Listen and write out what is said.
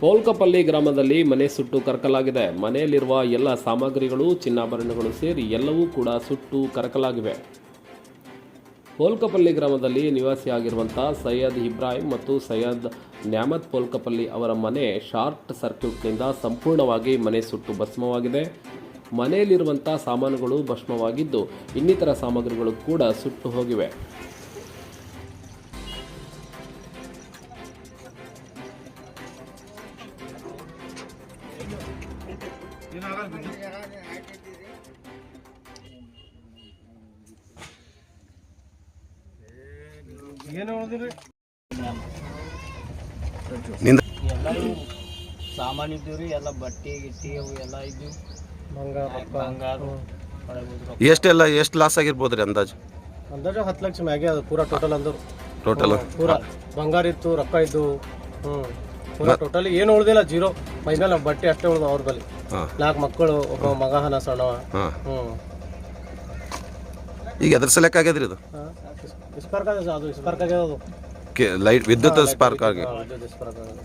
ಪೋಲ್ಕಪಲ್ಲಿ ಗ್ರಾಮದಲ್ಲಿ ಮನೆ ಸುಟ್ಟು ಕರಕಲಾಗಿದೆ. ಮನೆಯಲ್ಲಿರುವ ಎಲ್ಲ ಸಾಮಗ್ರಿಗಳು, ಚಿನ್ನಾಭರಣಗಳು ಸೇರಿ ಎಲ್ಲವೂ ಕೂಡ ಸುಟ್ಟು ಕರಕಲಾಗಿವೆ. ಪೋಲ್ಕಪಲ್ಲಿ ಗ್ರಾಮದಲ್ಲಿ ನಿವಾಸಿಯಾಗಿರುವಂಥ ಸೈಯದ್ ಇಬ್ರಾಹಿಂ ಮತ್ತು ಸೈಯದ್ ನ್ಯಾಮತ್ ಪೋಲ್ಕಪಲ್ಲಿ ಅವರ ಮನೆ ಶಾರ್ಟ್ ಸರ್ಕ್ಯೂಟ್ನಿಂದ ಸಂಪೂರ್ಣವಾಗಿ ಮನೆ ಸುಟ್ಟು ಭಸ್ಮವಾಗಿದೆ. ಮನೆಯಲ್ಲಿರುವಂಥ ಸಾಮಾನುಗಳು ಭಸ್ಮವಾಗಿದ್ದು, ಇನ್ನಿತರ ಸಾಮಗ್ರಿಗಳು ಕೂಡ ಸುಟ್ಟು ಹೋಗಿವೆ. ಎಲ್ಲ ಸಾಮಾನು ಇದ್ದೀವಿ ರೀ ಎಲ್ಲ ಬಟ್ಟೆ ಗಿಟ್ಟಿ ಅವು ಎಲ್ಲ ಇದ್ವಿ ಬಂಗಾರ ಎಷ್ಟೆಲ್ಲ ಎಷ್ಟು ಲಾಸ್ ಆಗಿರ್ಬೋದು ರೀ ಅಂದಾಜು? ಅಂದಾಜು ಹತ್ತು ಲಕ್ಷ ಮ್ಯಾಗೆ ಅದು ಪೂರಾ ಟೋಟಲ್ ಅಂದ್ರು. ಟೋಟಲ್ ಪೂರಾ. ಬಂಗಾರ ಇತ್ತು ರೊಕ್ಕ ಇದ್ದು ಹ್ಞೂ ಪೂರಾ ಟೋಟಲ್ ಏನು ಉಳ್ದಿಲ್ಲ ಜೀರೋ ಮೈಮೇಲೆ ಬಟ್ಟೆ ಅಷ್ಟೇ ಉಳ್ದು ಅವ್ರ ಬಳಿ. ನಾಲ್ಕು ಮಕ್ಕಳು ಒಬ್ಬ ಮಗ ಹನ ಸಣ್ಣವ. ಹಾಂ. ಹ್ಞೂ ಈಗ ಅದ್ರ ಸಲಕ್ಕ ಆಗ್ಯದ್ರಿ ಇದು? ಸ್ಪಾರ್ಕ್ ಆಗ್ಯದ ಅದು ಸ್ಪಾರ್ಕ್ ಆಗ್ಯದ ಅದು. ಕೆ ಲೈಟ್ ವಿದ್ಯುತ್ ಸ್ಪಾರ್ಕ್ ಆಗಿ. ವಿದ್ಯುತ್ ಸ್ಪಾರ್ಕ್ ಆಗ್ಯದ